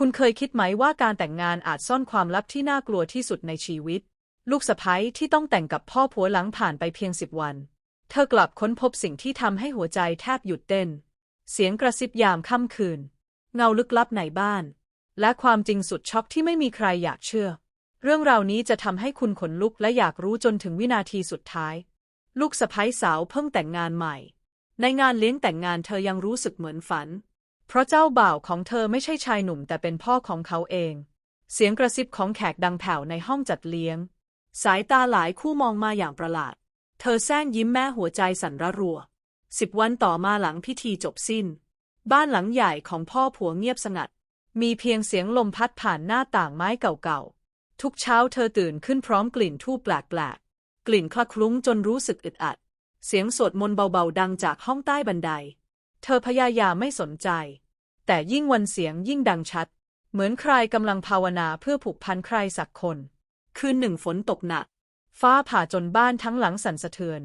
คุณเคยคิดไหมว่าการแต่งงานอาจซ่อนความลับที่น่ากลัวที่สุดในชีวิต ลูกสะใภ้ที่ต้องแต่งกับพ่อผัวหลังผ่านไปเพียงสิบวัน เธอกลับค้นพบสิ่งที่ทำให้หัวใจแทบหยุดเต้น เสียงกระซิบยามค่ำคืน เงาลึกลับในบ้าน และความจริงสุดช็อกที่ไม่มีใครอยากเชื่อ เรื่องราวนี้จะทำให้คุณขนลุกและอยากรู้จนถึงวินาทีสุดท้าย ลูกสะใภ้สาวเพิ่งแต่งงานใหม่ ในงานเลี้ยงแต่งงานเธอยังรู้สึกเหมือนฝัน เพราะเจ้าบ่าวของเธอไม่ใช่ชายหนุ่มแต่เป็นพ่อของเขาเอง เสียงกระซิบของแขกดังแผ่วในห้องจัดเลี้ยง สายตาหลายคู่มองมาอย่างประหลาด เธอแซงยิ้มแม่หัวใจสั่นระรัว สิบวันต่อมาหลังพิธีจบสิ้น บ้านหลังใหญ่ของพ่อผัวเงียบสงัด มีเพียงเสียงลมพัดผ่านหน้าต่างไม้เก่าๆ ทุกเช้าเธอตื่นขึ้นพร้อมกลิ่นทูบแปลกๆ กลิ่นคละคลุ้งจนรู้สึกอึดอัด เสียงสวดมนต์เบาๆดังจากห้องใต้บันได เธอพยายามไม่สนใจ แต่ยิ่งวันเสียงยิ่งดังชัด เหมือนใครกำลังภาวนาเพื่อผูกพันใครสักคน คืนหนึ่งฝนตกหนัก ฟ้าผ่าจนบ้านทั้งหลังสั่นสะเทือน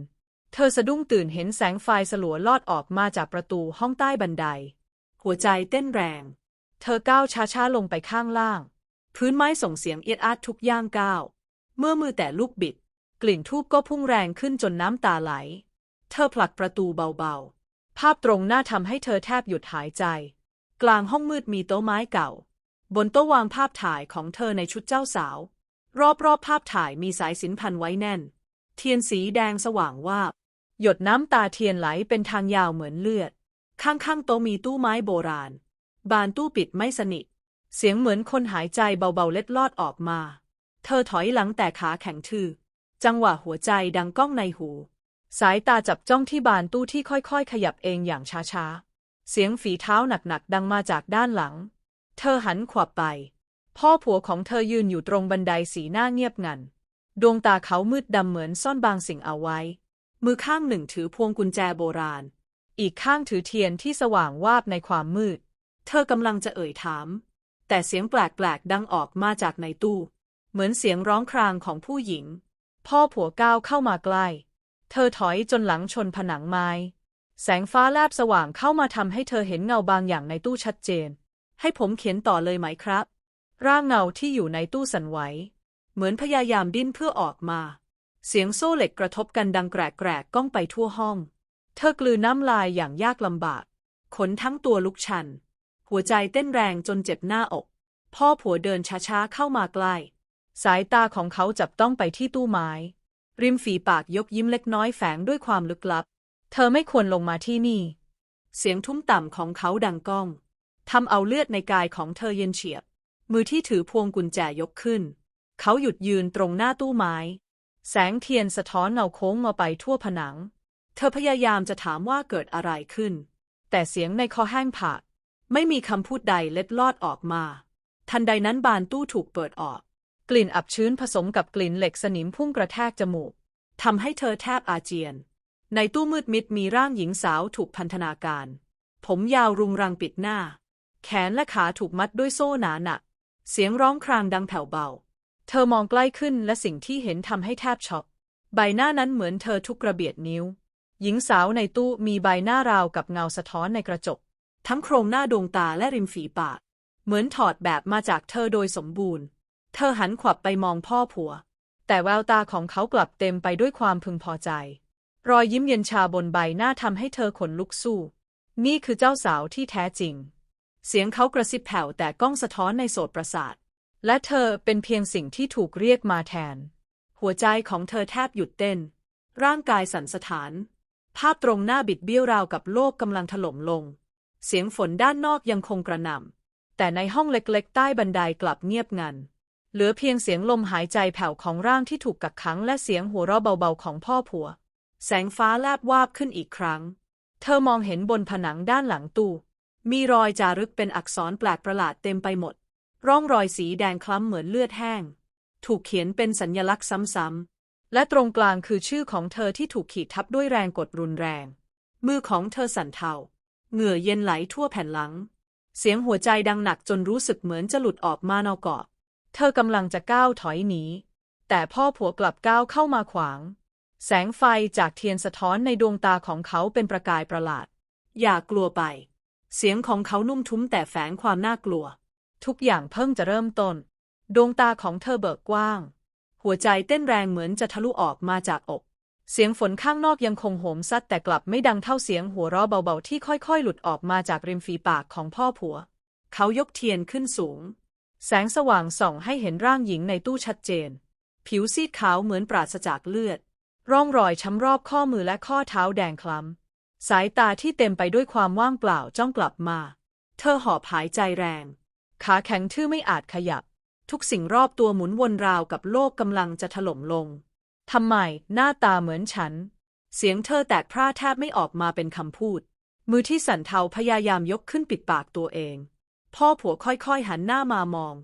เธอสะดุ้งตื่นเห็นแสงไฟสลัวลอดออกมาจากประตูห้องใต้บันได หัวใจเต้นแรง เธอก้าวช้าๆลงไปข้างล่าง พื้นไม้ส่งเสียงเอียดอาดทุกย่างก้าว เมื่อมือแต่ลูกบิด กลิ่นทูบก็พุ่งแรงขึ้นจนน้ำตาไหล เธอผลักประตูเบาๆ ภาพตรงหน้าทำให้เธอแทบหยุดหายใจ กลางห้องมืดมีโต๊ะไม้เก่า บนโต๊ะวางภาพถ่ายของเธอในชุดเจ้าสาว รอบๆภาพถ่ายมีสายสินพันไว้แน่น เทียนสีแดงสว่างวาบหยดน้ำตาเทียนไหลเป็นทางยาวเหมือนเลือด ข้างๆโต๊ะมีตู้ไม้โบราณ บานตู้ปิดไม่สนิท เสียงเหมือนคนหายใจเบาๆเล็ดลอดออกมา เธอถอยหลังแต่ขาแข็งทื่อจังหวะหัวใจดังก้องในหู สายตาจับจ้องที่บานตู้ที่ค่อยๆ ขยับเองอย่างช้าๆ เสียงฝีเท้าหนักๆ ดังมาจากด้านหลัง เธอหันขวับไป พ่อผัวของเธอยืนอยู่ตรงบันไดสีหน้าเงียบงัน ดวงตาเขามืดดำเหมือนซ่อนบางสิ่งเอาไว้ มือข้างหนึ่งถือพวงกุญแจโบราณ อีกข้างถือเทียนที่สว่างวาบในความมืด เธอกำลังจะเอ่ยถาม แต่เสียงแปลกๆ ดังออกมาจากในตู้ เหมือนเสียงร้องครางของผู้หญิง พ่อผัวก้าวเข้ามาใกล้ เธอถอยจนหลังชนผนังไม้ แสงฟ้าแลบสว่างเข้ามาทำให้เธอเห็นเงาบางอย่างในตู้ชัดเจน ให้ผมเขียนต่อเลยไหมครับ ร่างเงาที่อยู่ในตู้สั่นไหว เหมือนพยายามดิ้นเพื่อออกมา เสียงโซ่เหล็กกระทบกันดังแกรกๆก้องไปทั่วห้อง เธอกลืนน้ำลายอย่างยากลำบาก ขนทั้งตัวลุกชัน หัวใจเต้นแรงจนเจ็บหน้าอก พ่อผัวเดินช้าๆเข้ามาใกล้ สายตาของเขาจับต้องไปที่ตู้ไม้ ริมฝีปากยกยิ้มเล็กน้อยแฝงด้วยความลึกลับ เธอไม่ควรลงมาที่นี่ เสียงทุ้มต่ำของเขาดังก้องทำเอาเลือดในกายของเธอเย็นเฉียบ มือที่ถือพวงกุญแจยกขึ้น เขาหยุดยืนตรงหน้าตู้ไม้ แสงเทียนสะท้อนเงาโค้งมาไปทั่วผนัง เธอพยายามจะถามว่าเกิดอะไรขึ้น แต่เสียงในคอแห้งผาก ไม่มีคำพูดใดเล็ดลอดออกมา ทันใดนั้นบานตู้ถูกเปิดออก กลิ่นอับชื้นผสมกับกลิ่นเหล็กสนิมพุ่งกระแทกจมูกทำให้เธอแทบอาเจียน ในตู้มืดมิดมีร่างหญิงสาวถูกพันธนาการ ผมยาวรุงรังปิดหน้า แขนและขาถูกมัดด้วยโซ่หนาหนัก เสียงร้องครางดังแผ่วเบา เธอมองใกล้ขึ้นและสิ่งที่เห็นทำให้แทบช็อก ใบหน้านั้นเหมือนเธอทุกกระเบียดนิ้ว หญิงสาวในตู้มีใบหน้าราวกับเงาสะท้อนในกระจก ทั้งโครงหน้าดวงตาและริมฝีปาก เหมือนถอดแบบมาจากเธอโดยสมบูรณ์ เธอหันขวับไปมองพ่อผัว แต่แววตาของเขากลับเต็มไปด้วยความพึงพอใจ รอยยิ้มเย็นชาบนใบหน้าทำให้เธอขนลุกสู้ นี่คือเจ้าสาวที่แท้จริง เสียงเขากระซิบแผ่วแต่ก้องสะท้อนในโสตประสาท และเธอเป็นเพียงสิ่งที่ถูกเรียกมาแทน หัวใจของเธอแทบหยุดเต้น ร่างกายสั่นสะท้าน ภาพตรงหน้าบิดเบี้ยวราวกับโลกกำลังถล่มลง เสียงฝนด้านนอกยังคงกระหน่ำแต่ในห้องเล็กๆ ใต้บันไดกลับเงียบงัน เหลือเพียงเสียงลมหายใจแผ่วของร่างที่ถูกกักขังและเสียงหัวเราะเบาๆของพ่อผัว แสงฟ้าแลบวาบขึ้นอีกครั้ง เธอมองเห็นบนผนังด้านหลังตู้ มีรอยจารึกเป็นอักษรแปลกประหลาดเต็มไปหมด ร่องรอยสีแดงคล้ำเหมือนเลือดแห้ง ถูกเขียนเป็นสัญญลักษณ์ซ้ำๆ และตรงกลางคือชื่อของเธอที่ถูกขีดทับด้วยแรงกดรุนแรง มือของเธอสั่นเทาเหงื่อเย็นไหลทั่วแผ่นหลัง เสียงหัวใจดังหนักจนรู้สึกเหมือนจะหลุดออกมานอกกาะ เธอกำลังจะก้าวถอยหนี แต่พ่อผัวกลับก้าวเข้ามาขวาง แสงไฟจากเทียนสะท้อนในดวงตาของเขาเป็นประกายประหลาด อย่ากลัวไป เสียงของเขานุ่มทุ้มแต่แฝงความน่ากลัว ทุกอย่างเพิ่งจะเริ่มต้น ดวงตาของเธอเบิกกว้าง หัวใจเต้นแรงเหมือนจะทะลุออกมาจากอกเสียงฝนข้างนอกยังคงโหมซัดแต่กลับไม่ดังเท่าเสียงหัวเราะเบาๆที่ค่อยๆ หลุดออกมาจากริมฝีปากของพ่อผัว เขายกเทียนขึ้นสูง แสงสว่างส่องให้เห็นร่างหญิงในตู้ชัดเจน ผิวซีดขาวเหมือนปราศจากเลือด ร่องรอยช้ำรอบข้อมือและข้อเท้าแดงคล้ำ สายตาที่เต็มไปด้วยความว่างเปล่าจ้องกลับมา เธอหอบหายใจแรง ขาแข็งทื่อไม่อาจขยับ ทุกสิ่งรอบตัวหมุนวนราวกับโลกกำลังจะถล่มลง ทำไมหน้าตาเหมือนฉัน เสียงเธอแตกพร่าแทบไม่ออกมาเป็นคำพูด มือที่สั่นเทาพยายามยกขึ้นปิดปากตัวเอง พ่อผัวค่อยๆหันหน้ามามอง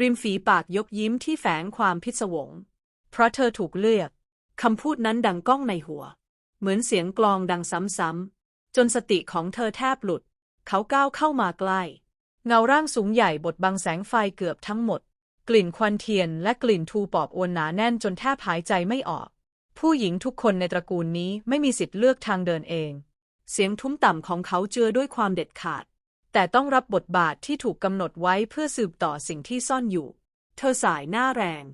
ริมฝีปากยกยิ้มที่แฝงความพิศวง เพราะเธอถูกเลือก คำพูดนั้นดังก้องในหัว เหมือนเสียงกลองดังซ้ำๆ จนสติของเธอแทบหลุด เขาก้าวเข้ามาใกล้ เงาร่างสูงใหญ่บดบังแสงไฟเกือบทั้งหมด กลิ่นควันเทียนและกลิ่นทูปอบอวนหนาแน่นจนแทบหายใจไม่ออก ผู้หญิงทุกคนในตระกูลนี้ไม่มีสิทธิ์เลือกทางเดินเอง เสียงทุ้มต่ำของเขาเจือด้วยความเด็ดขาด แต่ต้องรับบทบาทที่ถูกกำหนดไว้เพื่อสืบต่อสิ่งที่ซ่อนอยู่ เธอสายหน้าแรง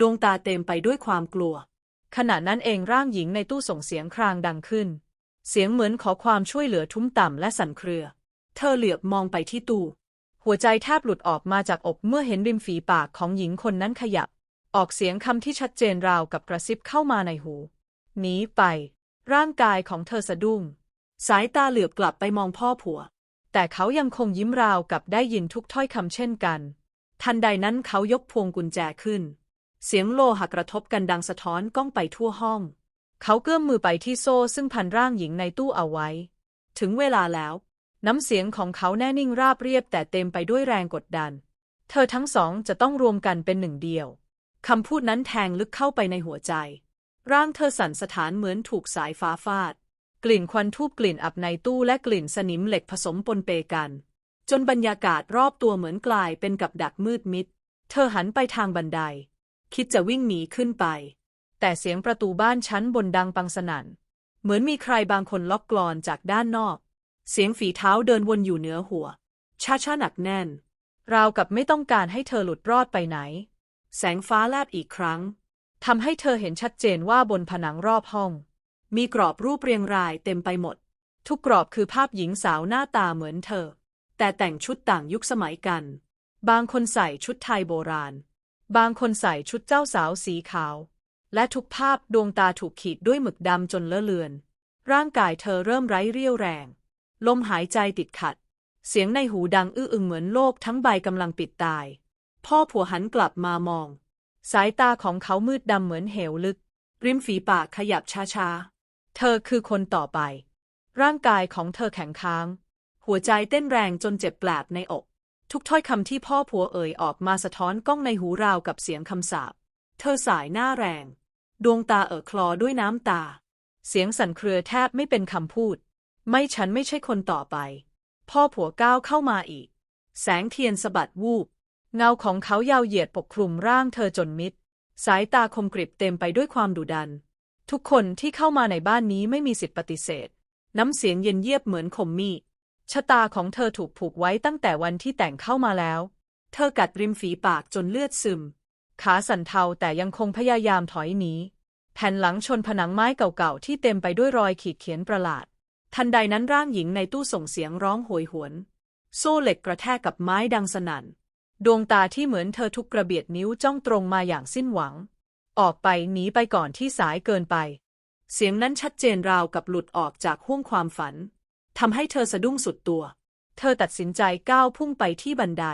ดวงตาเต็มไปด้วยความกลัว ขณะนั้นเองร่างหญิงในตู้ส่งเสียงครางดังขึ้น เสียงเหมือนขอความช่วยเหลือทุ้มต่ำและสั่นเครือ เธอเหลือบมองไปที่ตู้ หัวใจแทบหลุดออกมาจากอกเมื่อเห็นริมฝีปากของหญิงคนนั้นขยับ ออกเสียงคำที่ชัดเจนราวกับกระซิบเข้ามาในหู หนีไป ร่างกายของเธอสะดุ้ง สายตาเหลือบกลับไปมองพ่อผัว แต่เขายังคงยิ้มราวกับได้ยินทุกถ้อยคำเช่นกัน ทันใดนั้นเขายกพวงกุญแจขึ้น เสียงโลหะกระทบกันดังสะท้อนก้องไปทั่วห้อง เขาเกื้อมมือไปที่โซ่ซึ่งพันร่างหญิงในตู้เอาไว้ ถึงเวลาแล้ว น้ำเสียงของเขาแน่นิ่งราบเรียบแต่เต็มไปด้วยแรงกดดัน เธอทั้งสองจะต้องรวมกันเป็นหนึ่งเดียวคำพูดนั้นแทงลึกเข้าไปในหัวใจ ร่างเธอสั่นสะท้านเหมือนถูกสายฟ้าฟาด กลิ่นควันทูบกลิ่นอับในตู้และกลิ่นสนิมเหล็กผสมปนเปกัน จนบรรยากาศรอบตัวเหมือนกลายเป็นกับดักมืดมิด เธอหันไปทางบันได คิดจะวิ่งหนีขึ้นไป แต่เสียงประตูบ้านชั้นบนดังปังสนั่น เหมือนมีใครบางคนล็อกกลอนจากด้านนอก เสียงฝีเท้าเดินวนอยู่เหนือหัวช้าช้าๆหนักแน่น ราวกับไม่ต้องการให้เธอหลุดรอดไปไหน แสงฟ้าแลบอีกครั้งทำให้เธอเห็นชัดเจนว่าบนผนังรอบห้อง มีกรอบรูปเรียงรายเต็มไปหมด ทุกกรอบคือภาพหญิงสาวหน้าตาเหมือนเธอ แต่แต่งชุดต่างยุคสมัยกัน บางคนใส่ชุดไทยโบราณ บางคนใส่ชุดเจ้าสาวสีขาว และทุกภาพดวงตาถูกขีดด้วยหมึกดำจนเลอะเลือน ร่างกายเธอเริ่มไร้เรี่ยวแรง ลมหายใจติดขัด เสียงในหูดังอื้ออึงเหมือนโลกทั้งใบกำลังปิดตาย พ่อผัวหันกลับมามอง สายตาของเขามืดดำเหมือนเหวลึก ริมฝีปากขยับช้าๆ เธอคือคนต่อไป ร่างกายของเธอแข็งค้าง หัวใจเต้นแรงจนเจ็บแปลบในอก ทุกถ้อยคำที่พ่อผัวเอ่ยออกมาสะท้อนก้องในหูราวกับเสียงคำสาป เธอสายหน้าแรง ดวงตาเอ่อคลอด้วยน้ำตา เสียงสั่นเครือแทบไม่เป็นคำพูด ไม่ฉันไม่ใช่คนต่อไป พ่อผัวก้าวเข้ามาอีก แสงเทียนสะบัดวูบ เงาของเขายาวเหยียดปกคลุมร่างเธอจนมิด สายตาคมกริบเต็มไปด้วยความดุดัน ทุกคนที่เข้ามาในบ้านนี้ไม่มีสิทธิ์ปฏิเสธ น้ำเสียงเย็นเยียบเหมือนคมมีดชะตาของเธอถูกผูกไว้ตั้งแต่วันที่แต่งเข้ามาแล้ว เธอกัดริมฝีปากจนเลือดซึม ขาสั่นเทาแต่ยังคงพยายามถอยหนี แผ่นหลังชนผนังไม้เก่าๆที่เต็มไปด้วยรอยขีดเขียนประหลาด ทันใดนั้นร่างหญิงในตู้ส่งเสียงร้องโหยหวน โซ่เหล็กกระแทกกับไม้ดังสนั่น ดวงตาที่เหมือนเธอทุกกระเบียดนิ้วจ้องตรงมาอย่างสิ้นหวัง ออกไปหนีไปก่อนที่สายเกินไป เสียงนั้นชัดเจนราวกับหลุดออกจากห้วงความฝันทำให้เธอสะดุ้งสุดตัว เธอตัดสินใจก้าวพุ่งไปที่บันได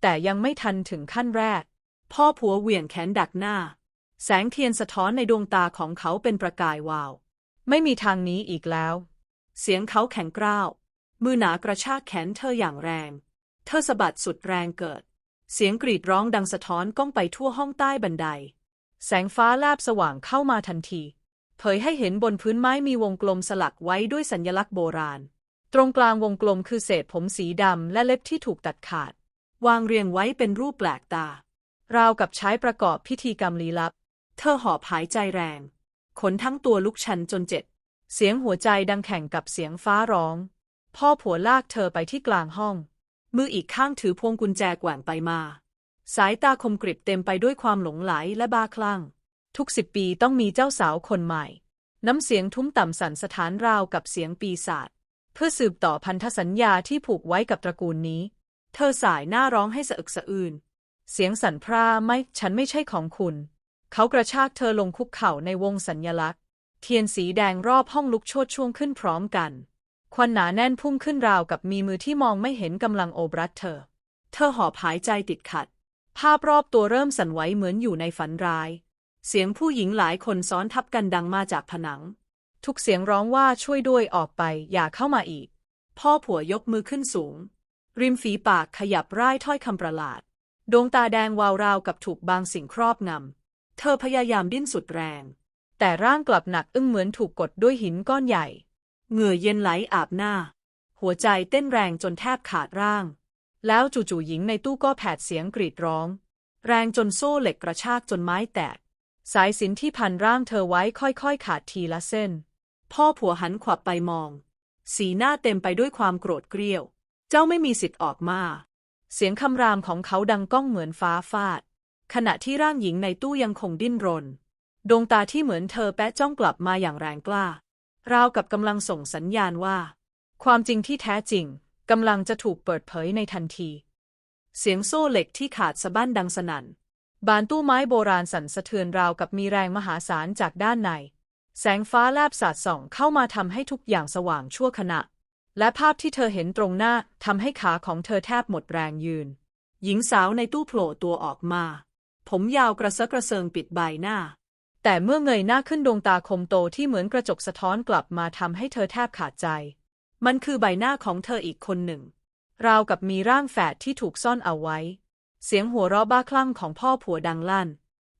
แต่ยังไม่ทันถึงขั้นแรก พ่อผัวเหวี่ยงแขนดักหน้า แสงเทียนสะท้อนในดวงตาของเขาเป็นประกายวาว ไม่มีทางนี้อีกแล้ว เสียงเขาแข็งกร้าว มือหนากระชากแขนเธออย่างแรง เธอสะบัดสุดแรงเกิด เสียงกรีดร้องดังสะท้อนก้องไปทั่วห้องใต้บันได แสงฟ้าแลบสว่างเข้ามาทันที เผยให้เห็นบนพื้นไม้มีวงกลมสลักไว้ด้วยสัญลักษณ์โบราณ ตรงกลางวงกลมคือเศษผมสีดำและเล็บที่ถูกตัดขาด วางเรียงไว้เป็นรูปแปลกตา ราวกับใช้ประกอบพิธีกรรมลี้ลับ เธอหอบหายใจแรง ขนทั้งตัวลุกชันจนเจ็บ เสียงหัวใจดังแข่งกับเสียงฟ้าร้อง พ่อผัวลากเธอไปที่กลางห้อง มืออีกข้างถือพวงกุญแจแกว่งไปมา สายตาคมกริบเต็มไปด้วยความหลงไหลและบ้าคลั่ง ทุกสิบปีต้องมีเจ้าสาวคนใหม่ น้ำเสียงทุ้มต่ำสั่นสถานราวกับเสียงปีศาจเพื่อสืบต่อพันธสัญญาที่ผูกไว้กับตระกูลนี้ เธอสายหน้าร้องให้สะอึกสะอื้นเสียงสั่นพร่าไม่ฉันไม่ใช่ของคุณ เขากระชากเธอลงคุกเข่าในวงสัญญลักษณ์ เทียนสีแดงรอบห้องลุกโชดช่วงขึ้นพร้อมกัน ควันหนาแน่นพุ่งขึ้นราวกับมีมือที่มองไม่เห็นกำลังโอบรัดเธอ เธอหอบหายใจติดขัด ภาพรอบตัวเริ่มสั่นไหวเหมือนอยู่ในฝันร้าย เสียงผู้หญิงหลายคนซ้อนทับกันดังมาจากผนัง ทุกเสียงร้องว่าช่วยด้วยออกไปอย่าเข้ามาอีก พ่อผัวยกมือขึ้นสูง ริมฝีปากขยับร่ายถ้อยคำประหลาด ดวงตาแดงวาวราวกับถูกบางสิ่งครอบงำ เธอพยายามดิ้นสุดแรง แต่ร่างกลับหนักอึ้งเหมือนถูกกดด้วยหินก้อนใหญ่ เหงื่อเย็นไหลอาบหน้า หัวใจเต้นแรงจนแทบขาดร่าง แล้วจู่ๆหญิงในตู้ก็แผดเสียงกรีดร้อง แรงจนโซ่เหล็กกระชากจนไม้แตก สายสินที่พันร่างเธอไว้ค่อยๆ ขาดทีละเส้น พ่อผัวหันขวับไปมอง สีหน้าเต็มไปด้วยความโกรธเกรี้ยว เจ้าไม่มีสิทธิ์ออกมา เสียงคำรามของเขาดังก้องเหมือนฟ้าฟาด ขณะที่ร่างหญิงในตู้ยังคงดิ้นรน ดวงตาที่เหมือนเธอแปะจ้องกลับมาอย่างแรงกล้า ราวกับกำลังส่งสัญญาณว่า ความจริงที่แท้จริง กำลังจะถูกเปิดเผยในทันที เสียงโซ่เหล็กที่ขาดสะบั้นดังสนั่น บานตู้ไม้โบราณสั่นสะเทือนราวกับมีแรงมหาศาลจากด้านใน แสงฟ้าแลบสาดส่องเข้ามาทำให้ทุกอย่างสว่างชั่วขณะ และภาพที่เธอเห็นตรงหน้าทำให้ขาของเธอแทบหมดแรงยืน หญิงสาวในตู้โผล่ตัวออกมา ผมยาวกระเซาะกระเซิงปิดใบหน้า แต่เมื่อเงยหน้าขึ้นดวงตาคมโตที่เหมือนกระจกสะท้อนกลับมาทำให้เธอแทบขาดใจ มันคือใบหน้าของเธออีกคนหนึ่ง ราวกับมีร่างแฝดที่ถูกซ่อนเอาไว้ เสียงหัวเราะบ้าคลั่งของพ่อผัวดังลั่น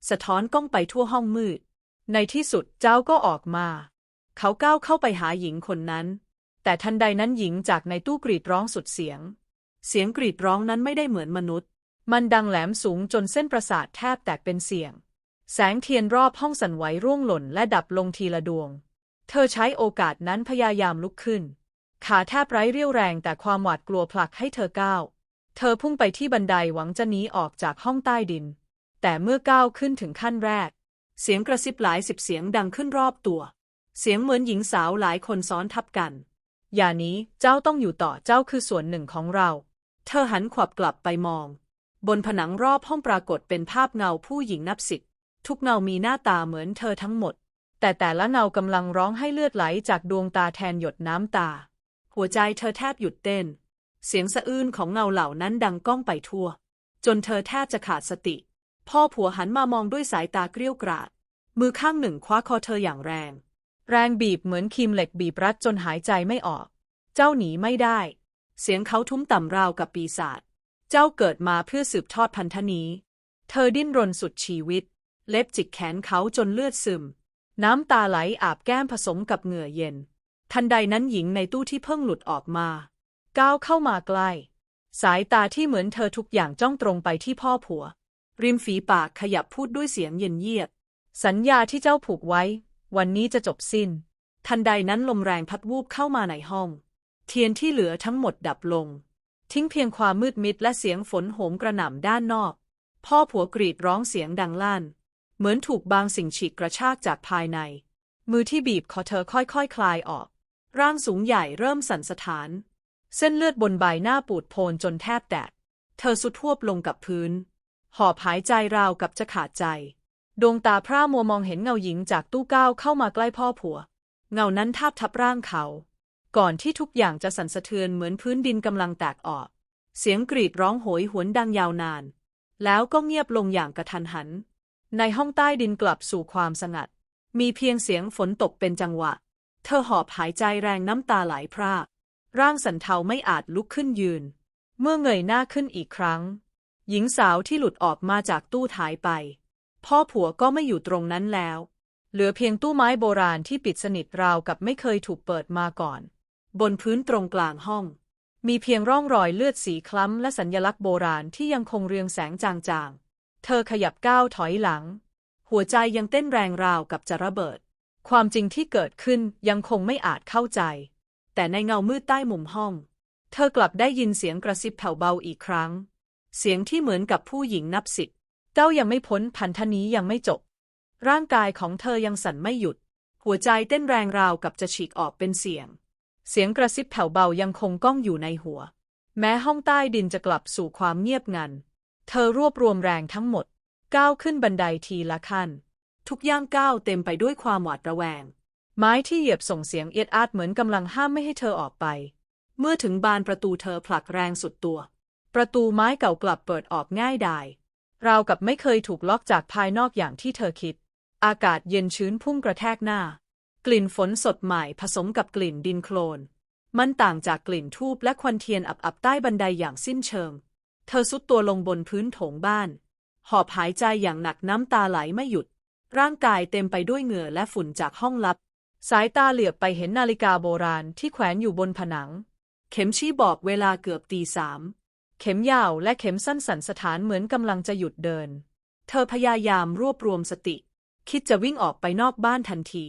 สะท้อนก้องไปทั่วห้องมืด ในที่สุดเจ้าก็ออกมา เขาก้าวเข้าไปหาหญิงคนนั้น แต่ทันใดนั้นหญิงจากในตู้กรีดร้องสุดเสียง เสียงกรีดร้องนั้นไม่ได้เหมือนมนุษย์ มันดังแหลมสูงจนเส้นประสาทแทบแตกเป็นเสียง แสงเทียนรอบห้องสั่นไหวร่วงหล่นและดับลงทีละดวง เธอใช้โอกาสนั้นพยายามลุกขึ้น ขาแทบไร้เรี่ยวแรงแต่ความหวาดกลัวผลักให้เธอก้าว เธอพุ่งไปที่บันไดหวังจะหนีออกจากห้องใต้ดิน แต่เมื่อก้าวขึ้นถึงขั้นแรก เสียงกระซิบหลายสิบเสียงดังขึ้นรอบตัว เสียงเหมือนหญิงสาวหลายคนซ้อนทับกัน อย่านี้เจ้าต้องอยู่ต่อเจ้าคือส่วนหนึ่งของเรา เธอหันขวับกลับไปมอง บนผนังรอบห้องปรากฏเป็นภาพเงาผู้หญิงนับสิบทุกเงามีหน้าตาเหมือนเธอทั้งหมด แต่แต่ละเงากำลังร้องให้เลือดไหลจากดวงตาแทนหยดน้ำตา หัวใจเธอแทบหยุดเต้น เสียงสะอื้นของเงาเหล่านั้นดังก้องไปทั่ว จนเธอแทบจะขาดสติ พ่อผัวหันมามองด้วยสายตาเกรี้ยวกราด มือข้างหนึ่งคว้าคอเธออย่างแรง แรงบีบเหมือนครีมเหล็กบีบรัดจนหายใจไม่ออก เจ้าหนีไม่ได้ เสียงเขาทุ้มต่ำราวกับปีศาจ เจ้าเกิดมาเพื่อสืบทอดพันธนี้ เธอดิ้นรนสุดชีวิต เล็บจิกแขนเขาจนเลือดซึม น้ำตาไหลอาบแก้มผสมกับเหงื่อเย็น ทันใดนั้นหญิงในตู้ที่เพิ่งหลุดออกมา ก้าวเข้ามาใกล้ สายตาที่เหมือนเธอทุกอย่างจ้องตรงไปที่พ่อผัว ริมฝีปากขยับพูดด้วยเสียงเย็นเยียบ สัญญาที่เจ้าผูกไว้ วันนี้จะจบสิ้น ทันใดนั้นลมแรงพัดวูบเข้ามาในห้อง เทียนที่เหลือทั้งหมดดับลง ทิ้งเพียงความมืดมิดและเสียงฝนโหมกระหน่ำด้านนอก พ่อผัวกรีดร้องเสียงดังลั่น เหมือนถูกบางสิ่งฉีกกระชากจากภายใน มือที่บีบคอเธอค่อยๆคคลายออก ร่างสูงใหญ่เริ่มสั่นสะท้าน เส้นเลือดบนใบหน้าปูดโพนจนแทบแตก เธอสุดทวบลงกับพื้น หอบหายใจราวกับจะขาดใจ ดวงตาพร่ามัวมองเห็นเงาหญิงจากตู้ก้าวเข้ามาใกล้พ่อผัว เงานั้นทาบทับร่างเขา ก่อนที่ทุกอย่างจะสั่นสะเทือนเหมือนพื้นดินกำลังแตกออก เสียงกรีดร้องโหยหวนดังยาวนาน แล้วก็เงียบลงอย่างกระทันหัน ในห้องใต้ดินกลับสู่ความสงัด มีเพียงเสียงฝนตกเป็นจังหวะ เธอหอบหายใจแรงน้ำตาไหลพราก ร่างสันเทาไม่อาจลุกขึ้นยืน เมื่อเงยหน้าขึ้นอีกครั้ง หญิงสาวที่หลุดออกมาจากตู้หายไป พ่อผัวก็ไม่อยู่ตรงนั้นแล้ว เหลือเพียงตู้ไม้โบราณที่ปิดสนิทราวกับไม่เคยถูกเปิดมาก่อน บนพื้นตรงกลางห้อง มีเพียงร่องรอยเลือดสีคล้ำและสัญลักษณ์โบราณที่ยังคงเรืองแสงจางๆ เธอขยับก้าวถอยหลัง หัวใจยังเต้นแรงราวกับจะระเบิด ความจริงที่เกิดขึ้นยังคงไม่อาจเข้าใจ แต่ในเงามืดใต้มุมห้อง เธอกลับได้ยินเสียงกระซิบแผ่วเบาอีกครั้ง เสียงที่เหมือนกับผู้หญิงนับสิบเจ้ายังไม่พ้นพันธนี้ยังไม่จบ ร่างกายของเธอยังสั่นไม่หยุด หัวใจเต้นแรงราวกับจะฉีกออกเป็นเสียง เสียงกระซิบแผ่วเบายังคงก้องอยู่ในหัว แม้ห้องใต้ดินจะกลับสู่ความเงียบงัน เธอรวบรวมแรงทั้งหมด ก้าวขึ้นบันไดทีละขั้น ทุกย่างก้าวเต็มไปด้วยความหวาดระแวง ไม้ที่เหยียบส่งเสียงเอียดอาดเหมือนกำลังห้ามไม่ให้เธอออกไป เมื่อถึงบานประตูเธอผลักแรงสุดตัว ประตูไม้เก่ากลับเปิดออกง่ายดายราวกับไม่เคยถูกล็อกจากภายนอกอย่างที่เธอคิด อากาศเย็นชื้นพุ่งกระแทกหน้า กลิ่นฝนสดใหม่ผสมกับกลิ่นดินโคลน มันต่างจากกลิ่นทูบและควันเทียนอับๆใต้บันไดอย่างสิ้นเชิง เธอซุดตัวลงบนพื้นโถงบ้าน หอบหายใจอย่างหนักน้ำตาไหลไม่หยุด ร่างกายเต็มไปด้วยเหงื่อและฝุ่นจากห้องลับ สายตาเหลือบไปเห็นนาฬิกาโบราณที่แขวนอยู่บนผนัง เข็มชี้บอกเวลาเกือบตีสาม เข็มยาวและเข็มสั้นสันสถานเหมือนกำลังจะหยุดเดิน เธอพยายามรวบรวมสติ คิดจะวิ่งออกไปนอกบ้านทันที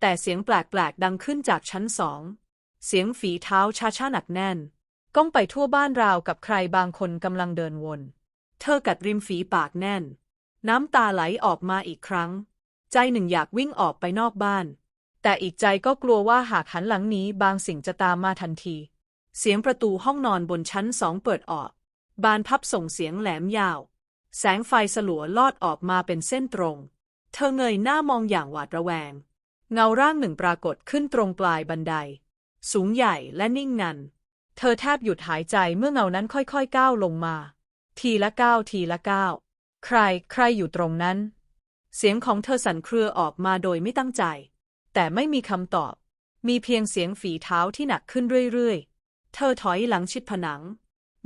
แต่เสียงแปลกๆดังขึ้นจากชั้นสอง เสียงฝีเท้าช้าๆหนักแน่น ก้องไปทั่วบ้านราวกับใครบางคนกำลังเดินวน เธอกัดริมฝีปากแน่น น้ำตาไหลออกมาอีกครั้ง ใจหนึ่งอยากวิ่งออกไปนอกบ้าน แต่อีกใจก็กลัวว่าหากหันหลังนี้บางสิ่งจะตามมาทันที เสียงประตูห้องนอนบนชั้นสองเปิดออก บานพับส่งเสียงแหลมยาว แสงไฟสลัวลอดออกมาเป็นเส้นตรง เธอเงยหน้ามองอย่างหวาดระแวง เงาร่างหนึ่งปรากฏขึ้นตรงปลายบันได สูงใหญ่และนิ่งงัน เธอแทบหยุดหายใจเมื่อเงานั้นค่อยๆก้าวลงมา ทีละก้าวทีละก้าว ใคร ใครอยู่ตรงนั้น เสียงของเธอสั่นเครือออกมาโดยไม่ตั้งใจ แต่ไม่มีคำตอบ มีเพียงเสียงฝีเท้าที่หนักขึ้นเรื่อยๆ เธอถอยหลังชิดผนัง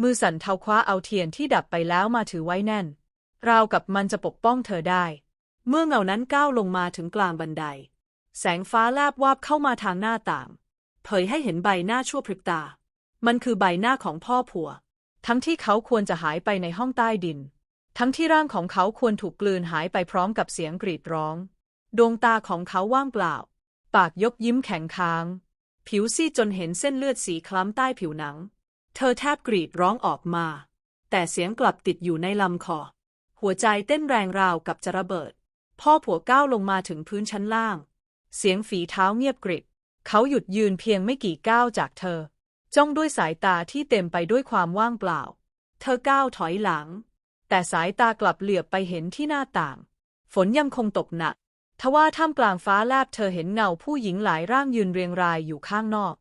มือสั่นเทาคว้าเอาเทียนที่ดับไปแล้วมาถือไว้แน่น ราวกับมันจะปกป้องเธอได้ เมื่อเงานั้นก้าวลงมาถึงกลางบันได แสงฟ้าแลบวาบเข้ามาทางหน้าต่าง เผยให้เห็นใบหน้าชั่วพริบตา มันคือใบหน้าของพ่อผัว ทั้งที่เขาควรจะหายไปในห้องใต้ดิน ทั้งที่ร่างของเขาควรถูกกลืนหายไปพร้อมกับเสียงกรีดร้อง ดวงตาของเขาว่างเปล่า ปากยกยิ้มแข็งค้าง ผิวซีดจนเห็นเส้นเลือดสีคล้ำใต้ผิวหนัง เธอแทบกรีดร้องออกมา แต่เสียงกลับติดอยู่ในลำคอ หัวใจเต้นแรงราวกับจะระเบิด พ่อผัวก้าวลงมาถึงพื้นชั้นล่าง เสียงฝีเท้าเงียบกริบ เขาหยุดยืนเพียงไม่กี่ก้าวจากเธอ จ้องด้วยสายตาที่เต็มไปด้วยความว่างเปล่า เธอก้าวถอยหลัง แต่สายตากลับเหลือบไปเห็นที่หน้าต่าง ฝนยังคงตกหนัก ทว่าท่ามกลางฟ้าแลบเธอเห็นเงาผู้หญิงหลายร่างยืนเรียงรายอยู่ข้างนอก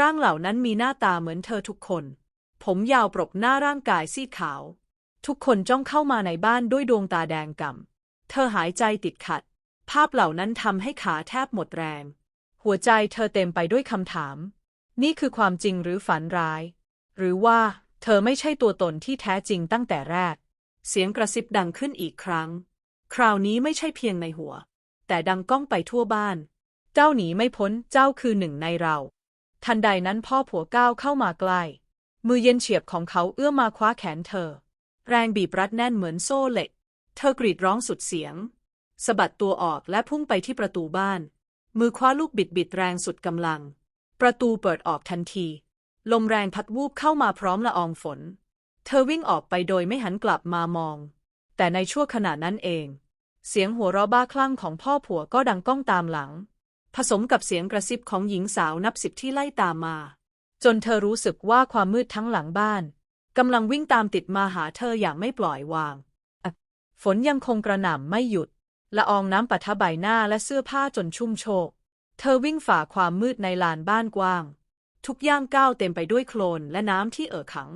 ร่างเหล่านั้นมีหน้าตาเหมือนเธอทุกคน ผมยาวปรกหน้าร่างกายซีดขาว ทุกคนจ้องเข้ามาในบ้านด้วยดวงตาแดงก่ำ เธอหายใจติดขัด ภาพเหล่านั้นทำให้ขาแทบหมดแรง หัวใจเธอเต็มไปด้วยคำถาม นี่คือความจริงหรือฝันร้าย หรือว่าเธอไม่ใช่ตัวตนที่แท้จริงตั้งแต่แรก เสียงกระซิบดังขึ้นอีกครั้ง คราวนี้ไม่ใช่เพียงในหัว แต่ดังก้องไปทั่วบ้าน เจ้าหนีไม่พ้นเจ้าคือหนึ่งในเรา ทันใดนั้นพ่อผัวก้าวเข้ามาใกล้ มือเย็นเฉียบของเขาเอื้อมมาคว้าแขนเธอ แรงบีบรัดแน่นเหมือนโซ่เหล็ก เธอกรีดร้องสุดเสียงสะบัดตัวออกและพุ่งไปที่ประตูบ้าน มือคว้าลูกบิดบิดแรงสุดกำลัง ประตูเปิดออกทันที ลมแรงพัดวูบเข้ามาพร้อมละอองฝน เธอวิ่งออกไปโดยไม่หันกลับมามอง แต่ในชั่วขณะนั้นเอง เสียงหัวเราะบ้าคลั่งของพ่อผัวก็ดังก้องตามหลัง ผสมกับเสียงกระซิบของหญิงสาวนับสิบที่ไล่ตามมา จนเธอรู้สึกว่าความมืดทั้งหลังบ้านกำลังวิ่งตามติดมาหาเธออย่างไม่ปล่อยวาง ฝนยังคงกระหน่ำไม่หยุด ละอองน้ำปะทะใบหน้าและเสื้อผ้าจนชุ่มโชก เธอวิ่งฝ่าความมืดในลานบ้านกว้าง ทุกย่างก้าวเต็มไปด้วยโคลนและน้ำที่เอ่อขัง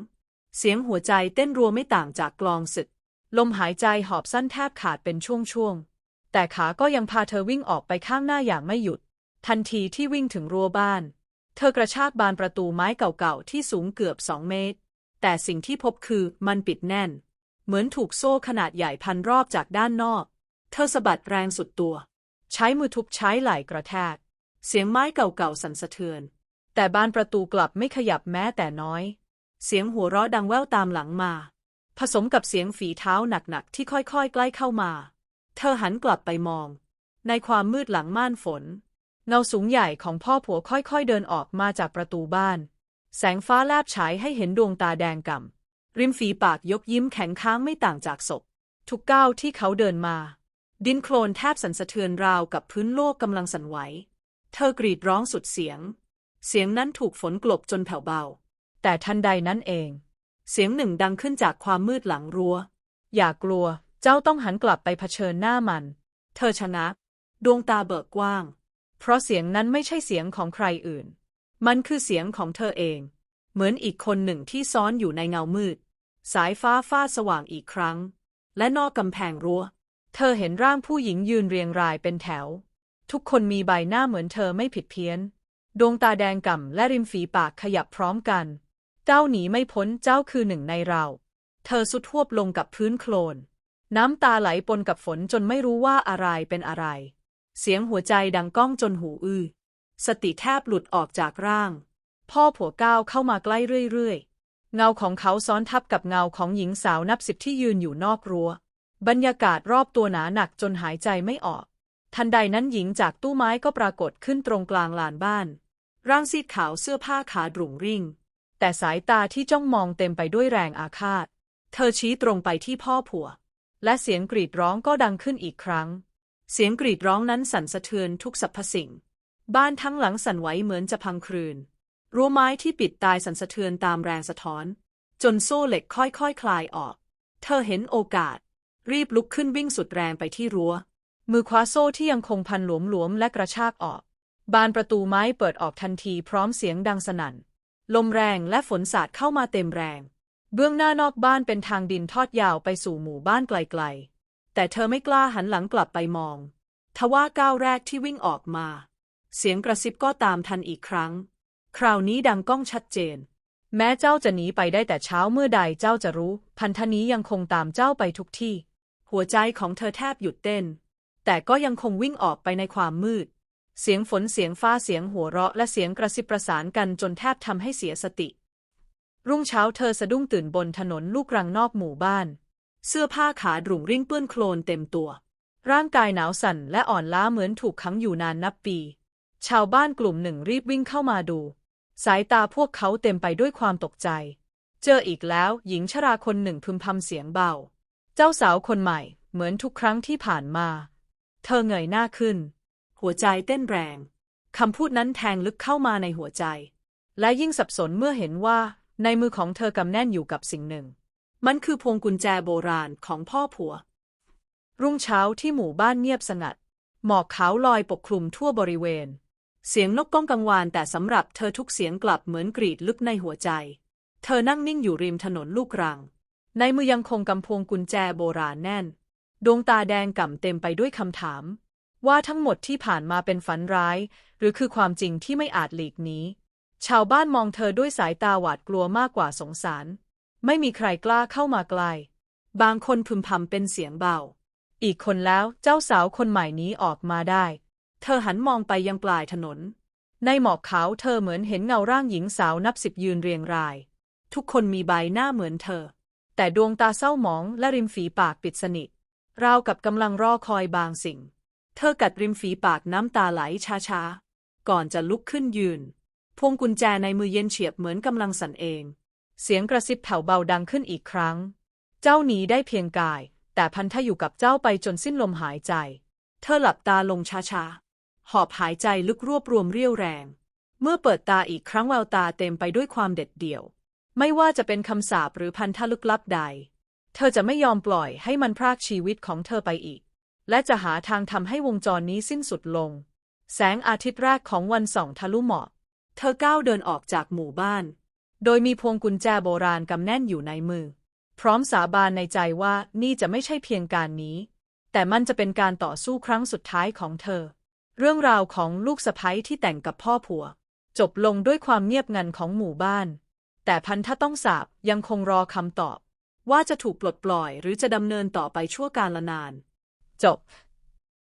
เสียงหัวใจเต้นรัวไม่ต่างจากกลองศึก ลมหายใจหอบสั้นแทบขาดเป็นช่วงๆ แต่ขาก็ยังพาเธอวิ่งออกไปข้างหน้าอย่างไม่หยุด ทันทีที่วิ่งถึงรั้วบ้าน เธอกระชากบานประตูไม้เก่าๆ ที่สูงเกือบสองเมตร แต่สิ่งที่พบคือมันปิดแน่น เหมือนถูกโซ่ขนาดใหญ่พันรอบจากด้านนอก เธอสะบัดแรงสุดตัว ใช้มือทุบใช้ไหล่กระแทก เสียงไม้เก่าๆสั่นสะเทือน แต่บานประตูกลับไม่ขยับแม้แต่น้อย เสียงหัวเราะดังแว่วตามหลังมา ผสมกับเสียงฝีเท้าหนักๆที่ค่อยๆ ใกล้เข้ามา เธอหันกลับไปมอง ในความมืดหลังม่านฝน เงาสูงใหญ่ของพ่อผัวค่อยๆเดินออกมาจากประตูบ้าน แสงฟ้าแลบฉายให้เห็นดวงตาแดงก่ำริมฝีปากยกยิ้มแข็งค้างไม่ต่างจากศพ ทุกก้าวที่เขาเดินมา ดินโคลนแทบสั่นสะเทือนราวกับพื้นโลกกำลังสั่นไหว เธอกรีดร้องสุดเสียง เสียงนั้นถูกฝนกลบจนแผ่วเบา แต่ทันใดนั้นเอง เสียงหนึ่งดังขึ้นจากความมืดหลังรั้ว อย่ากลัว เจ้าต้องหันกลับไปเผชิญหน้ามัน เธอชะงักดวงตาเบิกกว้าง เพราะเสียงนั้นไม่ใช่เสียงของใครอื่น มันคือเสียงของเธอเอง เหมือนอีกคนหนึ่งที่ซ้อนอยู่ในเงามืด สายฟ้าฟาดสว่างอีกครั้ง และนอกกำแพงรั้ว เธอเห็นร่างผู้หญิงยืนเรียงรายเป็นแถว ทุกคนมีใบหน้าเหมือนเธอไม่ผิดเพี้ยน ดวงตาแดงก่ำและริมฝีปากขยับพร้อมกัน เจ้าหนีไม่พ้นเจ้าคือหนึ่งในเรา เธอสุดทวบลงกับพื้นโคลน น้ำตาไหลปนกับฝนจนไม่รู้ว่าอะไรเป็นอะไร เสียงหัวใจดังก้องจนหูอื้อ สติแทบหลุดออกจากร่าง พ่อผัวก้าวเข้ามาใกล้เรื่อยๆ เงาของเขาซ้อนทับกับเงาของหญิงสาวนับสิบที่ยืนอยู่นอกรัว้ว บรรยากาศรอบตัวหนาหนักจนหายใจไม่ออก ทันใดนั้นหญิงจากตู้ไม้ก็ปรากฏขึ้นตรงกลางลานบ้าน ร่างซีดขาวเสื้อผ้าขาดรุ่งริ่ง แต่สายตาที่จ้องมองเต็มไปด้วยแรงอาฆาต เธอชี้ตรงไปที่พ่อผัว และเสียงกรีดร้องก็ดังขึ้นอีกครั้ง เสียงกรีดร้องนั้นสั่นสะเทือนทุกสรรพสิ่ง บ้านทั้งหลังสั่นไหวเหมือนจะพังคลืน รั้วไม้ที่ปิดตายสั่นสะเทือนตามแรงสะท้อน จนโซ่เหล็กค่อยๆคคลายออก เธอเห็นโอกาส รีบลุกขึ้นวิ่งสุดแรงไปที่รั้ว มือคว้าโซ่ที่ยังคงพันหลวมๆและกระชากออก บานประตูไม้เปิดออกทันทีพร้อมเสียงดังสนั่น ลมแรงและฝนสาดเข้ามาเต็มแรง เบื้องหน้านอกบ้านเป็นทางดินทอดยาวไปสู่หมู่บ้านไกลๆ แต่เธอไม่กล้าหันหลังกลับไปมอง ทว่าก้าวแรกที่วิ่งออกมา เสียงกระซิบก็ตามทันอีกครั้ง คราวนี้ดังก้องชัดเจน แม้เจ้าจะหนีไปได้แต่เช้าเมื่อใดเจ้าจะรู้ พันธนี้ยังคงตามเจ้าไปทุกที่ หัวใจของเธอแทบหยุดเต้น แต่ก็ยังคงวิ่งออกไปในความมืด เสียงฝนเสียงฟ้าเสียงหัวเราะและเสียงกระซิบประสานกันจนแทบทำให้เสียสติ รุ่งเช้าเธอสะดุ้งตื่นบนถนนลูกรังนอกหมู่บ้าน เสื้อผ้าขาดรุ่งริ่งเปื้อนโคลนเต็มตัว ร่างกายหนาวสั่นและอ่อนล้าเหมือนถูกขังอยู่นานนับปี ชาวบ้านกลุ่มหนึ่งรีบวิ่งเข้ามาดู สายตาพวกเขาเต็มไปด้วยความตกใจ เจออีกแล้วหญิงชราคนหนึ่งพึมพำเสียงเบา เจ้าสาวคนใหม่ เหมือนทุกครั้งที่ผ่านมา เธอเงยหน้าขึ้น หัวใจเต้นแรง คำพูดนั้นแทงลึกเข้ามาในหัวใจ และยิ่งสับสนเมื่อเห็นว่า ในมือของเธอกำแน่นอยู่กับสิ่งหนึ่ง มันคือพวงกุญแจโบราณของพ่อผัว รุ่งเช้าที่หมู่บ้านเงียบสงัด หมอกขาวลอยปกคลุมทั่วบริเวณ เสียงนกก้องกังวานแต่สำหรับเธอทุกเสียงกลับเหมือนกรีดลึกในหัวใจ เธอนั่งนิ่งอยู่ริมถนนลูกรัง ในมือยังคงกำพวงกุญแจโบราณแน่น ดวงตาแดงก่ำเต็มไปด้วยคำถาม ว่าทั้งหมดที่ผ่านมาเป็นฝันร้าย หรือคือความจริงที่ไม่อาจหลีกหนีชาวบ้านมองเธอด้วยสายตาหวาดกลัวมากกว่าสงสาร ไม่มีใครกล้าเข้ามาใกล้บางคนพึมพำเป็นเสียงเบา อีกคนแล้วเจ้าสาวคนใหม่นี้ออกมาได้ เธอหันมองไปยังปลายถนน ในหมอกขาวเธอเหมือนเห็นเงาร่างหญิงสาวนับสิบยืนเรียงราย ทุกคนมีใบหน้าเหมือนเธอ แต่ดวงตาเศร้าหมองและริมฝีปากปิดสนิท ราวกับกำลังรอคอยบางสิ่ง เธอกัดริมฝีปากน้ำตาไหลช้าๆ ก่อนจะลุกขึ้นยืน พวงกุญแจในมือเย็นเฉียบเหมือนกำลังสั่นเอง เสียงกระซิบแผ่วเบาดังขึ้นอีกครั้ง เจ้าหนีได้เพียงกาย แต่พันธะอยู่กับเจ้าไปจนสิ้นลมหายใจ เธอหลับตาลงช้าๆ หอบหายใจลึกรวบรวมเรี่ยวแรง เมื่อเปิดตาอีกครั้งแววตาเต็มไปด้วยความเด็ดเดี่ยว ไม่ว่าจะเป็นคำสาปหรือพันธะลึกลับใด เธอจะไม่ยอมปล่อยให้มันพรากชีวิตของเธอไปอีก และจะหาทางทำให้วงจรนี้สิ้นสุดลง แสงอาทิตย์แรกของวันส่องทะลุหมอก เธอก้าวเดินออกจากหมู่บ้าน โดยมีพวงกุญแจโบราณกำแน่นอยู่ในมือ พร้อมสาบานในใจว่านี่จะไม่ใช่เพียงการนี้ แต่มันจะเป็นการต่อสู้ครั้งสุดท้ายของเธอ เรื่องราวของลูกสะใภ้ที่แต่งกับพ่อผัว จบลงด้วยความเงียบงันของหมู่บ้าน แต่พันธะต้องสาบยังคงรอคำตอบ ว่าจะถูกปลดปล่อยหรือจะดำเนินต่อไปชั่วการละนาน จบ